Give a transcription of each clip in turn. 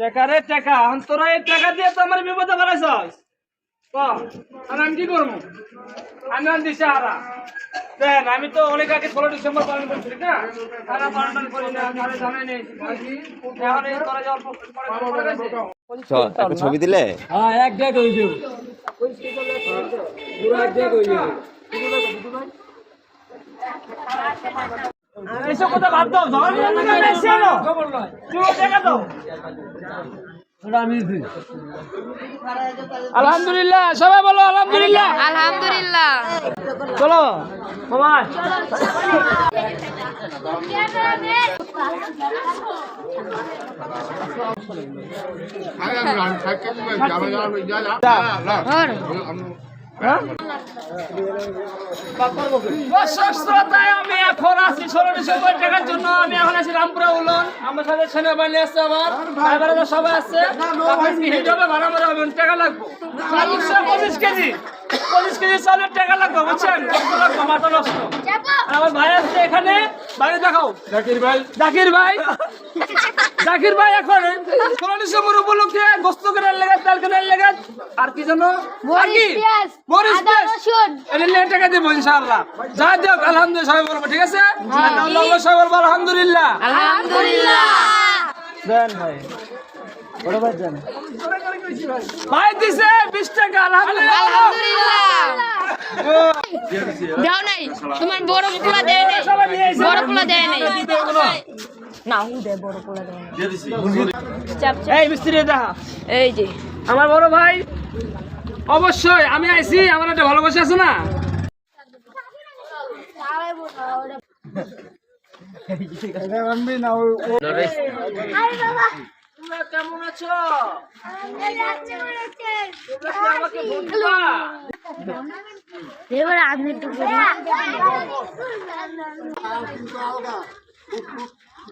টাকা রে টাকা তোরা এই টাকা দিয়ে তো আমার বিপদে আর আমি কি করব? আমি দিশে হারা। দেন আমি তো অনেক আগে ষোলো ডিসেম্বর পালন করছি না? তারা পালন করি না তাহলে জানাই নেই। এখন এই তোরা যাওয়ার পর পরে পরে গেছে। চ- একটা ছবি দিলে? হ্যাঁ এক ডেক হয়ে যাবে পুরো এক ডেক হয়ে যাবে এসব কথা বাদ দাও ঝগড়া করে না কেন এসে দেখা দাও। আলহামদুলিল্লাহ সবাই বলো আলহামদুলিল্লাহ। আলহামদুলিল্লাহ। চলো। সবাই। আমি এখন আছি ষোলো ডিসেম্বর টাকার জন্য। আমি এখন আছি রামপুরা উলন। আমার সাথে সেনাবাহিনী আসছে আমার ড্রাইভারেরা সবাই আসছে আজকে হিট হবে ভাড়া মারা হবে টাকা লাগবে। চালুশো পঁচিশ কেজি। পঁচিশ কেজি চালের টাকা লাগবে বুঝছেন? মাথা নষ্ট। আমার ভাই আসছে এখানে। বাড়ি দেখাও। জাকির ভাই। জাকির ভাই। জাকির ভাই এখন ষোলো ডিসেম্বর উপলক্ষে গোস্ত কেনার লেগে তেল কেনার লেগে আর কি আর মরিচ পেঁয়াজ। টাকা দেবো ইনশাআল্লাহ। যা দেব আলহামদুলিল্লাহ সবাই বলব ঠিক আছে? সবাই বলব আলহামদুলিল্লাহ। আলহামদুলিল্লাহ। দেন ভাই ভাই দিছে বিশ টাকা আলহামদুলিল্লাহ। আলহামদুলিল্লাহ। দাও নাই তোমার বড় পোলা দেয় নাই বড় পোলা দেয় নাই। না বড় পোলা এই মিস্ত্রি দেখা। এই যে। আমার বড় ভাই অবশ্যই আমি আইছি আমার একটা ভালোবাসা আছে না? কেমন আছো কি আমাকে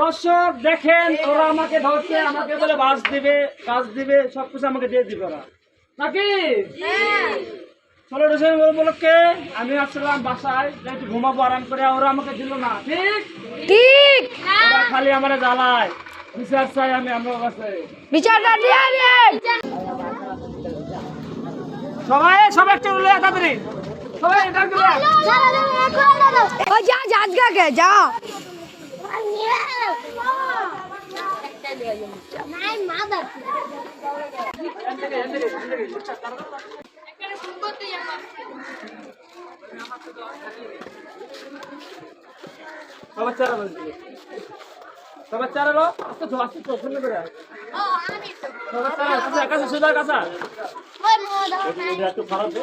দর্শক দেখেন ওরা আমাকে ধরছে আমাকে বলে বাস দিবে কাজ দিবে সবকিছু আমাকে দিয়ে দিবে ওরা। নাকি? ষোলো ডিসেম্বর উপলক্ষে আমি আসছিলাম বাসায় একটু ঘুমাবো আরাম করে ওরা আমাকে দিল না। ঠিক? ঠিক। ওরা খালি আমার জ্বালায়। বিচার চাই আমি আমার কাছে বিচারটা দিয়ে সবাই সবাই একটু উঠলে তাড়াতাড়ি। সবাই এটা করে যা যা আজকে যা। সবার চারা বলছি সবার চারা লো আস্তে তো আস্তে তো শুনে করে সবার চারা কাছে কাছে সুদা কাছা একটু খারাপ দে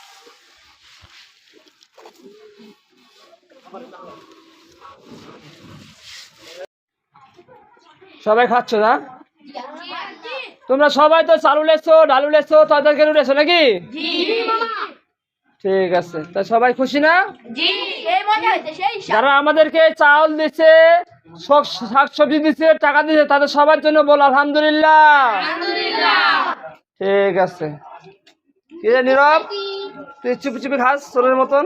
সবাই খাচ্ছ না? তোমরা সবাই তো চালু লেছো ডালু লেছো তরকারি লেছো নাকি? ঠিক আছে। তা সবাই খুশি না? যারা আমাদেরকে চাউল দিচ্ছে শাক সবজি দিচ্ছে টাকা দিচ্ছে তাদের সবার জন্য বল আলহামদুলিল্লাহ। ঠিক আছে। কি রে নীরব? তুই চুপি চুপি খাস সোলের মতন?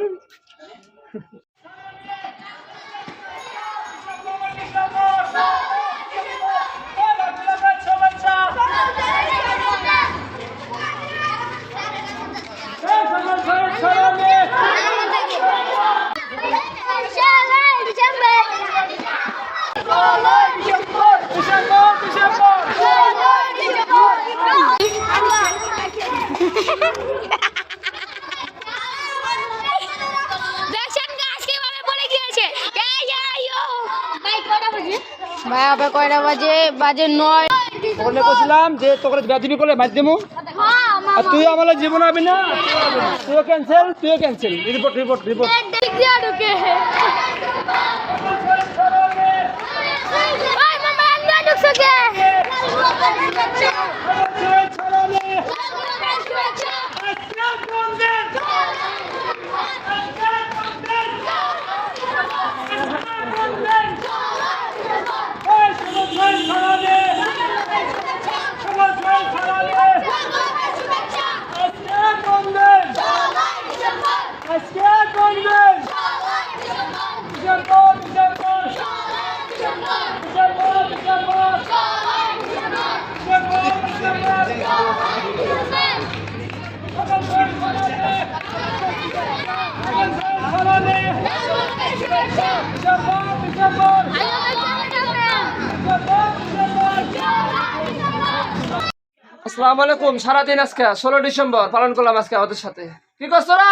আবার কয়টা বাজে? বাজে নয়। ওখানে বলছিলাম যে তোকে বেদিবি করলে মাধ্যমে আর তুই আমার জীবন আবি না। তুইও ক্যান্সেল তুইও ক্যান্সেল রিপোর্ট রিপোর্ট রিপোর্ট আসসালামু আলাইকুম সারাদিন আজকে ষোলো ডিসেম্বর পালন করলাম আজকে আমাদের সাথে। কি করছ না